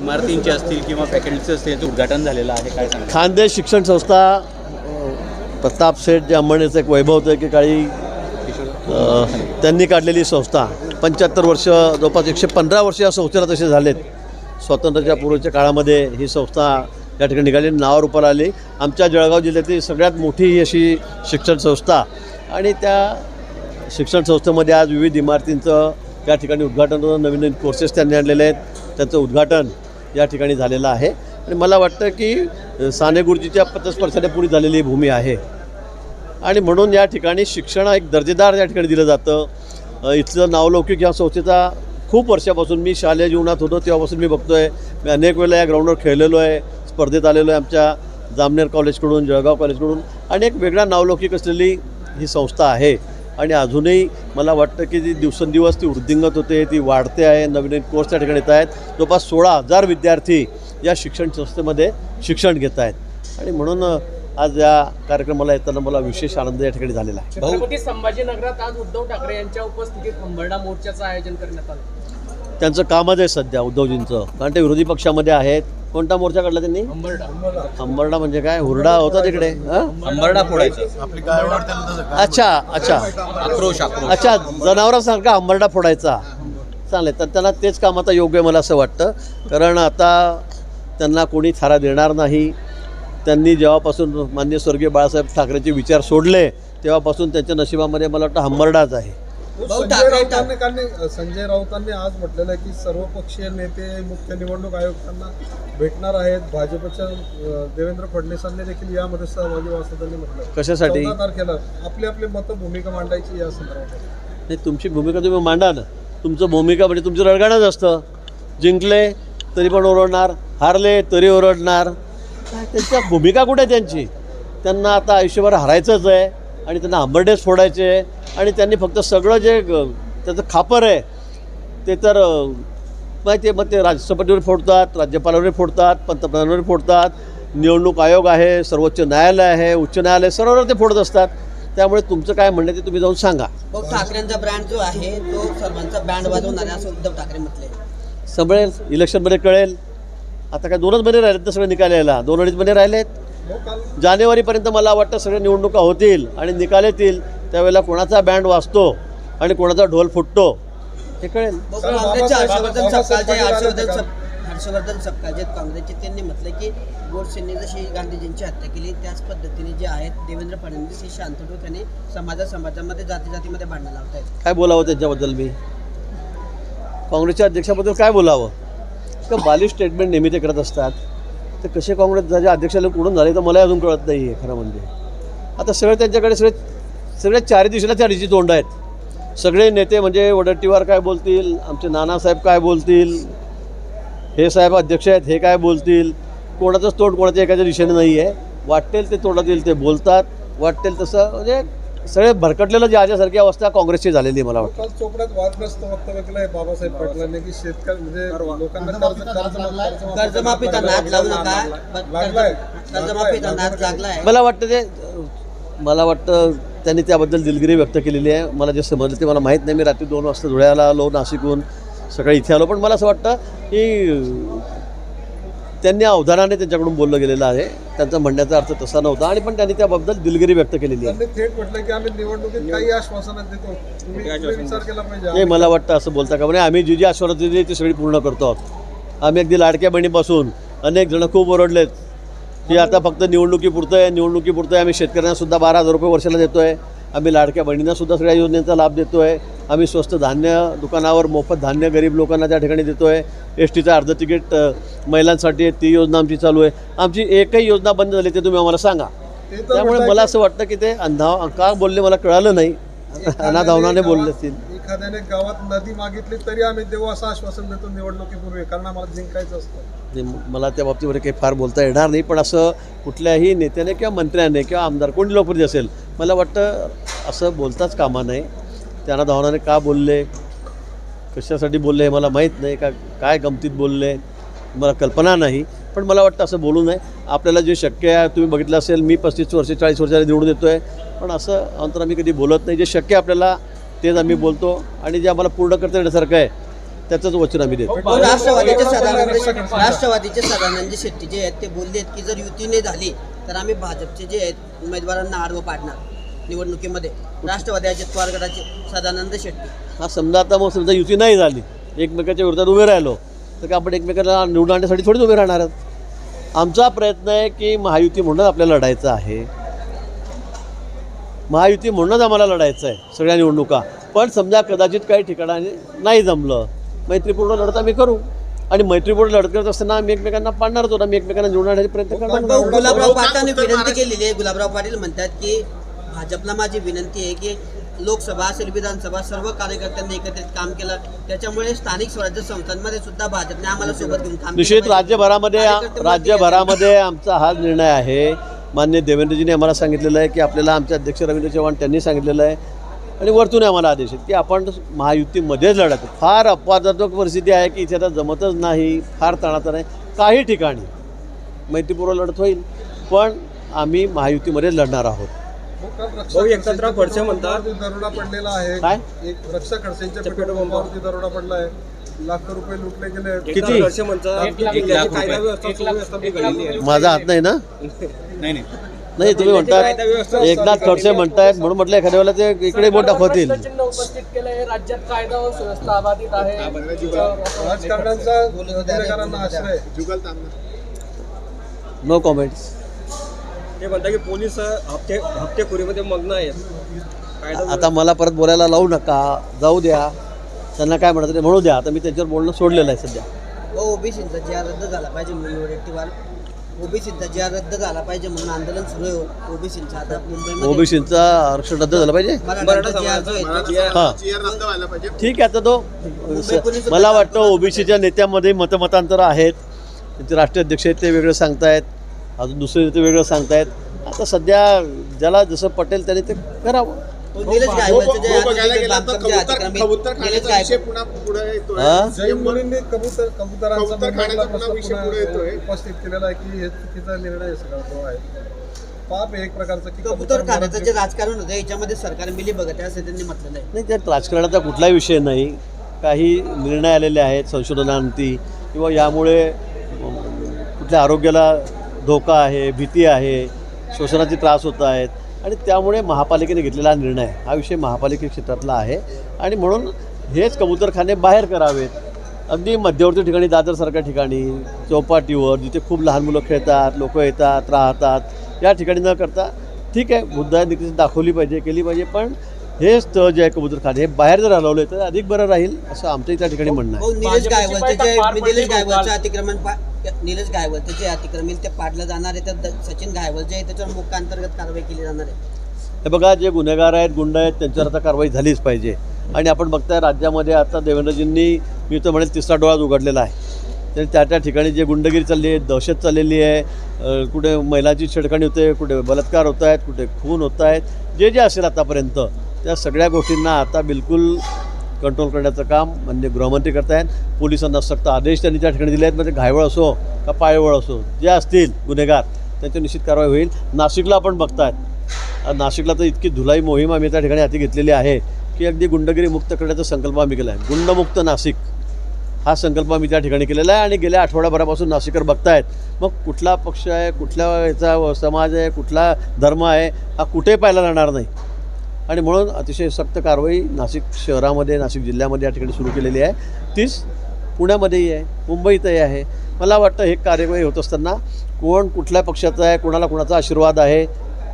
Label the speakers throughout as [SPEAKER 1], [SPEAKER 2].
[SPEAKER 1] इमारतींचे असतील किंवा फॅकल्टीचे असतील उद्घाटन झालेलं आहे. काय सांगा
[SPEAKER 2] खानदेश शिक्षण संस्था प्रताप शेठ जे अंबानीचं एक वैभव होतं की काळी त्यांनी काढलेली संस्था. पंच्याहत्तर वर्ष जवळपास एकशे पंधरा वर्ष या संस्थेला तसे झालेत. स्वातंत्र्याच्या पूर्वीच्या काळामध्ये ही संस्था या ठिकाणी निघाली नावावर रूपाला आली. आमच्या जळगाव जिल्ह्यातील सगळ्यात मोठी ही अशी शिक्षण संस्था. आणि त्या शिक्षण संस्थेमध्ये आज विविध इमारतींचं या ठिकाणी उद्घाटन होतं. नवीन नवीन कोर्सेस त्यांनी आणलेले आहेत. त्यांचं उद्घाटन या ठिकाणी झालेलं आहे. आणि मला वाटतं की साने गुरुजीच्या पथस्पर्शाने पुरी झालेली भूमी आहे. आणि म्हणून या ठिकाणी शिक्षण एक दर्जेदार या ठिकाणी दिलं जातं. इथलं नावलौकिक या संस्थेचा खूप वर्षापासून मी शालेय जीवनात होतो तेव्हापासून मी बघतो आहे मी अनेक वेळेला या ग्राउंडवर खेळलेलो आहे स्पर्धेत आलेलो आहे आमच्या जामनेर कॉलेजकडून जळगाव कॉलेजकडून. आणि एक वेगळा नावलौकिक असलेली ही संस्था आहे. आणि अजूनही मला वाटतं की जी दिवसेंदिवस ती वृद्धिंगत होते ती वाढते आहे नवीन नवीन कोर्स त्या ठिकाणी येत आहेत. जवळपास सोळा हजार विद्यार्थी या शिक्षण संस्थेमध्ये शिक्षण घेत आहेत. आणि म्हणून आज या कार्यक्रमाला येताना मला विशेष आनंद या ठिकाणी झालेला आहे.
[SPEAKER 3] छत्रपती संभाजीनगरात आज उद्धव ठाकरे यांच्या उपस्थितीत मोर्चाचं आयोजन करण्यात आलं.
[SPEAKER 2] त्यांचं कामच आहे सध्या उद्धवजींचं. कारण ते विरोधी पक्षामध्ये आहेत. कोणता मोर्चा काढला त्यांनी?
[SPEAKER 3] हंबरडा
[SPEAKER 2] अंबरडा म्हणजे काय? हुरडा होता तिकडे हं?
[SPEAKER 1] अंबरडा फोडायचं.
[SPEAKER 2] अच्छा अच्छा.
[SPEAKER 1] आक्रोश आक्रोश.
[SPEAKER 2] अच्छा जनावरांसारखा अंबरडा फोडायचा? चालेल तर त्यांना तेच काम आता योग्य आहे मला असं वाटतं. कारण आता त्यांना कोणी थारा देणार नाही. त्यांनी जेव्हापासून मान्य स्वर्गीय बाळासाहेब ठाकरेंचे विचार सोडले तेव्हापासून त्यांच्या नशिबामध्ये मला वाटतं हंबरडाच आहे.
[SPEAKER 4] संजय राऊतांनी काल संजय राऊतांनी आज म्हटलेलं आहे की सर्वपक्षीय नेते मुख्य निवडणूक आयुक्तांना भेटणार आहेत. भाजपच्या देवेंद्र फडणवीसांनी देखील यामध्ये सहभागी व्हावं असं त्यांनी म्हटलं.
[SPEAKER 2] कशासाठी?
[SPEAKER 4] तारखेला आपली आपली मतं भूमिका मांडायची या संदर्भात.
[SPEAKER 2] नाही तुमची भूमिका तुम्ही मांडा ना. तुमचं भूमिका म्हणजे तुमचं रडगाणच असतं. जिंकले तरी पण ओरडणार. हारले तरी ओरडणार. त्यांच्या भूमिका कुठे आहे त्यांची? त्यांना आता आयुष्यभर हरायचंच आहे. आणि त्यांना आंबरडेच फोडायचे आणि त्यांनी फक्त सगळं जे त्याचं खापर आहे ते तर माहिती आहे मग ते राष्ट्रपतीवर फोडतात राज्यपालावर फोडतात पंतप्रधानावर फोडतात निवडणूक आयोग आहे सर्वोच्च न्यायालय आहे उच्च न्यायालय सर्ववर ते फोडत असतात. त्यामुळे तुमचं काय म्हणणं ते तुम्ही जाऊन सांगा.
[SPEAKER 5] भाऊ ठाकरेंचा ब्रँड जो आहे तो सर्वांचा बँड वाजवणार आहे असं उद्धव ठाकरे म्हटले.
[SPEAKER 2] समजेल इलेक्शनमध्ये कळेल. आता काय दोनच महिने राहिलेत ना सगळे निकाल यायला? दोन अडीच महिने राहिलेत. जानेवारीपर्यंत मला वाटतं सगळ्या निवडणुका होतील आणि निकाल येतील त्यावेळेला कोणाचा बँड वाजतो आणि कोणाचा ढोल फुटतो हे कळेल.
[SPEAKER 5] हर्षवर्धन
[SPEAKER 4] बाबासाहेब
[SPEAKER 5] सपकाळ जे
[SPEAKER 4] पाटील आले
[SPEAKER 5] हर्षवर्धन
[SPEAKER 4] होते का?
[SPEAKER 5] सप हर्षवर्धन सपकाळ जे आहेत काँग्रेसचे त्यांनी म्हटलं की गोडसेंनी जशी गांधीजींची हत्या केली त्याच पद्धतीने जे आहेत देवेंद्र फडणवीस हे शांत ठेवून समाजा समाजामध्ये जाती जातीमध्ये भांडणं लावत आहेत
[SPEAKER 2] काय बोलावं त्यांच्याबद्दल मी? काँग्रेसच्या अध्यक्षाबद्दल काय बोलावं? का बालिश स्टेटमेंट नेहमी ते करत असतात. ते कसे काँग्रेस ज्याच्या अध्यक्षाला कुठून झाले तर मला अजून कळत नाही आहे खरं म्हणजे. आता सगळे त्यांच्याकडे सगळे सगळे चारी दिशेला चारीची तोंड आहेत. सगळे नेते म्हणजे वडट्टीवार काय बोलतील आमचे नानासाहेब काय बोलतील हे साहेब अध्यक्ष आहेत हे काय बोलतील कोणाचंच तोंड कोणाच्या एकाच्या दिशेने नाही आहे वाटेल ते तोंडातील ते बोलतात. वाटेल तसं म्हणजे सगळे भरकटलेलं जे आल्यासारखी अवस्था काँग्रेसची झालेली आहे मला वाटतं.
[SPEAKER 4] काल चोपड्यात वादग्रस्त वक्तव्य केलं आहे बाबासाहेब पाटलांनी की शेतकरी म्हणजे लोकांना कर्ज कर्ज
[SPEAKER 5] कर्जमाफीचा नाद लावू नका.
[SPEAKER 4] लागलाय.
[SPEAKER 5] कर्जमाफीचा नाद लागलाय.
[SPEAKER 2] मला वाटतं ते मला वाटतं त्यांनी त्याबद्दल दिलगिरी व्यक्त केलेली आहे. मला जे समजलं ते मला माहीत नाही. मी रात्री दोन वाजता धुळ्याला आलो नाशिकहून सकाळी इथे आलो. पण मला असं वाटतं की त्यांनी अवधानाने त्यांच्याकडून बोललं गेलेलं आहे. त्यांचा म्हणण्याचा अर्थ तसा नव्हता आणि पण त्यांनी त्याबद्दल दिलगिरी व्यक्त केलेली आहे.
[SPEAKER 4] त्यांनी थेट म्हटलं की आम्ही निवडणुकीत काही आश्वासनं देतो. तुम्ही विचार केला पाहिजे.
[SPEAKER 2] हे मला वाटतं असं बोलता का? म्हणे आम्ही जी जी आश्वासनं दिली ती सगळी पूर्ण करतो आहोत. आम्ही अगदी लाडक्या बहिणीपासून अनेक जण खूप ओरडलेत की आता फक्त निवडणुकीपुरतं आहे निवडणुकीपुरतं आहे. आम्ही शेतकऱ्यांना सुद्धा बारा हजार रुपये वर्षाला देतो आहे आम्ही लाडक्या बहिणींना सुद्धा सगळ्या योजनेचा लाभ देतो आहे आम्ही स्वस्त धान्य दुकानावर मोफत धान्य गरीब लोकांना त्या ठिकाणी देतो आहे एस टीचं अर्ध तिकीट महिलांसाठी आहे ती योजना आमची चालू आहे. आमची एकही योजना बंद झाली ते तुम्ही आम्हाला सांगा. त्यामुळे मला असं वाटतं की ते अंधा का बोलले मला कळालं नाही. अनाधावनाने बोलले असतील.
[SPEAKER 4] एखाद्याने गावात नदी मागितली तरी आम्ही देऊ असं आश्वासन देतो निवडणुकीपूर्वी कारण आम्हाला जिंकायचं असतं.
[SPEAKER 2] मला त्या बाबतीमध्ये काही फार बोलता येणार नाही पण असं कुठल्याही नेत्याने किंवा मंत्र्याने किंवा आमदार कोणी लोकप्रतिनिधी असेल मला वाटतं असं बोलताच कामा नाही त्यांना धावनाने का बोलले? कशासाठी बोलले हे मला माहीत नाही. का काय गमतीत बोलले? मला कल्पना नाही. पण मला वाटतं असं बोलू नये. आपल्याला जे शक्य आहे तुम्ही बघितलं असेल मी पस्तीस वर्ष चाळीस वर्षाला निवडून येतो आहे पण असं अंतर आम्ही कधी बोलत नाही. जे शक्य आहे आपल्याला तेच आम्ही बोलतो. आणि जे आम्हाला पूर्ण करता येण्यासारखं आहे त्याचंच वचन आम्ही देतो.
[SPEAKER 5] भाऊ, राष्ट्रवादीचे सदानंद राष्ट्रवादीचे सदानंद शेट्टी जे आहेत ते बोलले आहेत की जर युती नाही झाली तर आम्ही भाजपचे जे आहेत उमेदवारांना आडवं पाडणार. निवडणुकीमध्ये राष्ट्रवादी अजित पवार गटाचे सदानंद शेट्टी.
[SPEAKER 2] हा समजा आता मग समजा युती नाही झाली एकमेकाच्या विरोधात उभे राहिलो तर का आपण एकमेकाला निवडून आणण्यासाठी थोडीच उभे राहणार आहोत. आमचा प्रयत्न आहे की महायुती म्हणूनच आपल्याला लढायचं आहे. महायुती म्हणूनच आम्हाला लढायचं आहे सगळ्या निवडणुका. पण समजा कदाचित काही ठिकाणी नाही जमलं मैत्रीपूर्ण लढत आम्ही करू. आणि मैत्रीपूर्ण लढत करत असताना आम्ही एकमेकांना पाडणार होतो आम्ही एकमेकांना आणण्याचे प्रयत्न करणार.
[SPEAKER 5] गुलाबराव पाटलांनी विनंती केलेली आहे. गुलाबराव पाटील म्हणतात की भाजपला माझी विनंती आहे की लोकसभा असेल विधानसभा सर्व कार्यकर्त्यांनी एकत्रित काम केलं. त्याच्यामुळे स्थानिक स्वराज्य संस्थांमध्ये सुद्धा भाजपने आम्हाला सोबत घेऊन काम
[SPEAKER 2] निश्चित. राज्यभरामध्ये राज्यभरामध्ये आमचा हा निर्णय आहे. मान्य देवेंद्रजीने आम्हाला सांगितलेलं आहे की आपल्याला आमचे अध्यक्ष रवींद्र चव्हाण त्यांनी सांगितलेलं आहे. आणि वरतून आम्हाला आदेश आहेत की आपण महायुतीमध्येच लढत फार अपवादात्मक परिस्थिती आहे की इथे आता जमतच नाही फार तणाचा नाही. काही ठिकाणी मैत्रीपूर्व लढत होईल पण आम्ही महायुतीमध्येच लढणार आहोत.
[SPEAKER 4] भाऊ खडसे म्हणतात. दरोडा पडलेला आहे.
[SPEAKER 2] काय?
[SPEAKER 4] एक रक्षा खडसेंच्या दरोडा पडला आहे. लाख रुपये लुटले गेले
[SPEAKER 2] किती?
[SPEAKER 3] एक लाख लाख रुपये.
[SPEAKER 2] माझा हात नाही ना?
[SPEAKER 1] नाही नाही.
[SPEAKER 2] नाही तुम्ही म्हणतात एकनाथ खडसे म्हणतायत म्हणून म्हटलं एखाद्या वेळेला ते इकडे बोट दाखवतील
[SPEAKER 3] राज्यात कायदा व सुव्यवस्था अबाधित आहे.
[SPEAKER 4] राजकारण्यांचा गुन्हेगारांना आश्रय.
[SPEAKER 2] नो कॉमेंट्स
[SPEAKER 6] ते म्हणतात की पोलीस हप्ते हप्तेखोरीमध्ये मग्न आहेत
[SPEAKER 2] आता मला परत बोलायला लावू नका. जाऊ द्या. त्यांना काय म्हणत ते म्हणू द्या. आता मी त्यांच्यावर बोलणं सोडलेलं आहे सध्या.
[SPEAKER 5] व ओबीसीचा जी रद्द झाला पाहिजे म्हणून व्यक्तिवाद ओबीसीचा जी रद्द झाला पाहिजे म्हणून आंदोलन सुरू आहे. ओबीसीचं आता मुंबईमध्ये
[SPEAKER 2] ओबीसीचा आरक्षण रद्द झालं पाहिजे? हां. ठीक आहे आता तो मला वाटतं ओबीसीच्या नेत्यामध्ये मतमतांतर आहेत. त्यांचे राष्ट्रीय अध्यक्ष आहेत ते वेगळं सांगतायत. अजून दुसरे नेते वेगळं सांगतायत. आता सध्या ज्याला जसं पटेल त्याने ते करावं.
[SPEAKER 4] उपस्थित केलेला आहे की हे चुकीचा निर्णय पाप एक प्रकारचा की
[SPEAKER 5] कबूतर खाण्याचं जे राजकारण होतं याच्यामध्ये सरकार मिली बघत आहे असं त्यांनी म्हटलेलं आहे.
[SPEAKER 2] नाही त्यात राजकारणाचा कुठलाही विषय नाही. काही निर्णय आलेले आहेत संशोधनांती किंवा यामुळे कुठल्या आरोग्याला धोका आहे भीती आहे श्वसनाचे त्रास होत आहेत. आणि त्यामुळे महापालिकेने घेतलेला हा निर्णय. हा विषय महापालिके क्षेत्रातला आहे. आणि म्हणून हेच कबूतरखाने बाहेर करावेत. अगदी मध्यवर्ती ठिकाणी दादरसारख्या ठिकाणी चौपाटीवर जिथे खूप लहान मुलं खेळतात लोक येतात राहतात या ठिकाणी न करता ठीक आहे बुद्धांनी दाखवली पाहिजे केली पाहिजे पण हे स्थळ जे आहे कबूतरखाने हे बाहेर जर हलवले तर अधिक बरं राहील असं आमचंही त्या ठिकाणी म्हणणं आहे.
[SPEAKER 5] निलेश
[SPEAKER 3] भाजपची
[SPEAKER 5] जे
[SPEAKER 3] पार
[SPEAKER 5] अतिक्रमण ते पाडलं जाणार आहे तर सचिन गायवल जे आहे त्याच्यावर मुख्य अंतर्गत कारवाई केली जाणार आहे.
[SPEAKER 2] हे बघा जे गुन्हेगार आहेत गुंड आहेत त्यांच्यावर आता कारवाई झालीच पाहिजे. आणि आपण बघताय राज्यामध्ये आता देवेंद्रजींनी मी तर म्हणेल तिसरा डोळा उघडलेला आहे. तर त्या त्या ठिकाणी जे गुंडगिरी चालली आहे दहशत चाललेली आहे अ, कुठे महिलाची छेडखाणी होते कुठे बलात्कार होत आहेत कुठे खून होत आहेत जे जे असेल आतापर्यंत त्या सगळ्या गोष्टींना आता बिलकुल कंट्रोल करण्याचं काम म्हणजे गृहमंत्री करतायत. पोलिसांना सक्त आदेश त्यांनी त्या ठिकाणी दिले आहेत म्हणजे घायवळ असो का पायवळ असो जे असतील गुन्हेगार त्यांची निश्चित कारवाई होईल. नाशिकला आपण बघतायत. नाशिकला तर इतकी धुलाई मोहीम आम्ही त्या ठिकाणी हाती घेतलेली आहे की अगदी गुंडगिरी मुक्त करण्याचा संकल्प आम्ही केला आहे गुंडमुक्त नाशिक हा संकल्प आम्ही त्या ठिकाणी केलेला आहे आणि गेल्या आठवड्याभरापासून नाशिकर बघतायत. मग कुठला पक्ष आहे कुठल्या याचा समाज आहे कुठला धर्म आहे हा कुठे पाहायला जाणार नाही? आणि म्हणून अतिशय सक्त कारवाई नाशिक शहरामध्ये नाशिक जिल्ह्यामध्ये या ठिकाणी सुरू केलेली आहे. तीच पुण्यामध्येही आहे मुंबईतही आहे. मला वाटतं हे कार्यवाही होत असताना कोण कुठल्या पक्षाचा आहे कोणाला कोणाचा आशीर्वाद आहे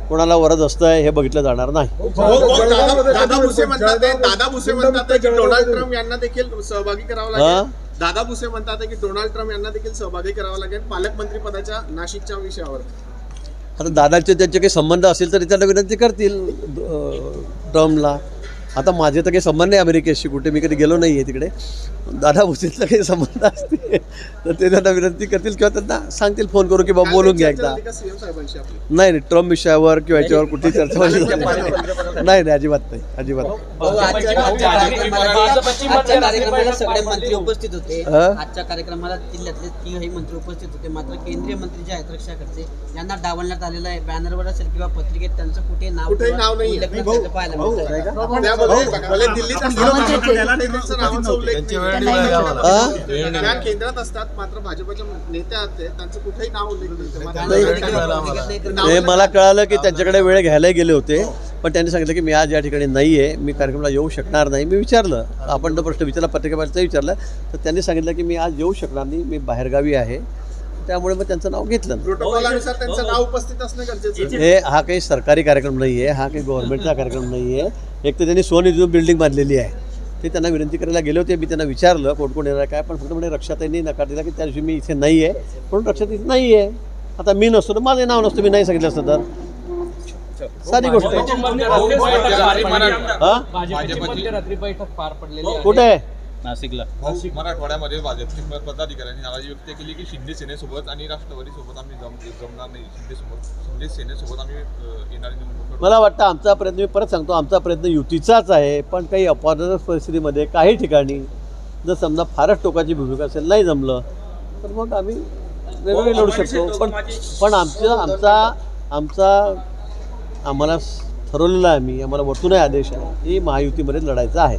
[SPEAKER 2] कोणाला वरद असतं आहे हे बघितलं जाणार नाही.
[SPEAKER 7] हो, हो, दादा दादा भुसे म्हणतात दादा भुसे म्हणतात की डोनाल्ड ट्रम्प यांना देखील सहभागी करावं
[SPEAKER 2] हा?
[SPEAKER 7] लागेल दादा भुसे म्हणतात की डोनाल्ड ट्रम्प यांना देखील सहभागी करावं लागेल पालकमंत्री पदाच्या नाशिकच्या विषयावर.
[SPEAKER 2] आता दादाचे त्यांचे काही संबंध असेल तर त्यांना विनंती करतील टर्मला आता माझे तर काही संबंध नाही अमेरिकेशी कुठे मी कधी गेलो नाही आहे तिकडे. दादा भुसेंचा काही संबंध असतील तर ते त्यांना विनंती करतील किंवा त्यांना सांगतील फोन करू की बाबा बोलून घ्या एकदा नाही नाही ट्रम्प विषयावर किंवा याच्यावर कुठली चर्चा व्हायची नाही नाही नाही अजिबात नाही अजिबात नाही.
[SPEAKER 5] आजच्या कार्यक्रमाला सगळे मंत्री. उपस्थित होते
[SPEAKER 2] हा?
[SPEAKER 5] आजच्या कार्यक्रमाला जिल्ह्यातले तिघही मंत्री उपस्थित होते मात्र केंद्रीय मंत्री जे आहेत रक्षा खडसे यांना डावलण्यात आलेलं आहे बॅनरवर असेल किंवा पत्रिकेत त्यांचं कुठे नाव
[SPEAKER 7] कुठेही
[SPEAKER 5] किंवा
[SPEAKER 7] नाव नाहीये.
[SPEAKER 5] उल्लेख
[SPEAKER 7] नाही,
[SPEAKER 5] नसल्याचं
[SPEAKER 7] भाऊ,
[SPEAKER 5] पाहायला मिळतंय.
[SPEAKER 7] आपण त्या भले भले दिल्लीत असताना भाजपच्या नावाचा उल्लेख नाही.
[SPEAKER 2] हा?
[SPEAKER 7] त्या केंद्रात असतात मात्र भाजपच्या त्यांचं कुठेही नाव उल्लेख नाव
[SPEAKER 2] हे मला कळालं की त्यांच्याकडे वेळ घ्यायला गेले होते पण त्यांनी सांगितलं की मी आज या ठिकाणी नाही आहे मी कार्यक्रमाला येऊ शकणार नाही. मी विचारलं. आपण तो प्रश्न विचारला पत्रिकेबाहेरचा विचारला. तर त्यांनी सांगितलं की मी आज येऊ शकणार नाही मी बाहेरगावी आहे. त्यामुळे मग त्यांचं नाव घेतलं
[SPEAKER 7] प्रोटोकॉलनुसार त्यांचं नाव उपस्थित असणं गरजेचं आहे.
[SPEAKER 2] हे हा काही सरकारी कार्यक्रम नाही आहे हा काही गव्हर्नमेंटचा कार्यक्रम नाही आहे एक तर त्यांनी स्वनिधीतून बिल्डिंग बांधलेली आहे. ते त्यांना विनंती करायला गेले होते. मी त्यांना विचारलं कोण कोण येणार काय पण फक्त म्हणे रक्षाताईंनी नकार दिला की त्या दिवशी मी इथे नाही आहे म्हणून रक्षाताई इथे नाही आहे आता मी नसतो तर माझं नाव नसतं मी नाही सांगितलं असतं तर. सारी गोष्ट आहे. कुठे?
[SPEAKER 1] नाशिकला.
[SPEAKER 8] मराठवाड्यामध्ये भाजपचे पदाधिकाऱ्यांनी नाराजी व्यक्त केली की शिंदे सेनेसोबत आणि राष्ट्रवादी सोबत आम्ही जम जमणार नाही. शिंदे सोबत शिंदे सेनेसोबत आम्ही येणारी निवडणूक.
[SPEAKER 2] मला वाटतं आमचा प्रयत्न मी परत सांगतो आमचा प्रयत्न युतीचाच आहे पण काही अपवादात्मक परिस्थितीमध्ये काही ठिकाणी जर समजा फारच टोकाची भूमिका असेल नाही जमलं तर मग आम्ही वेगवेगळे लढू शकतो. पण पण आमचं आमचा आमचा आम्हाला ठरवलेलं आहे आम्ही आम्हाला वरतूनही आदेश आहे की महायुतीमध्ये लढायचं आहे.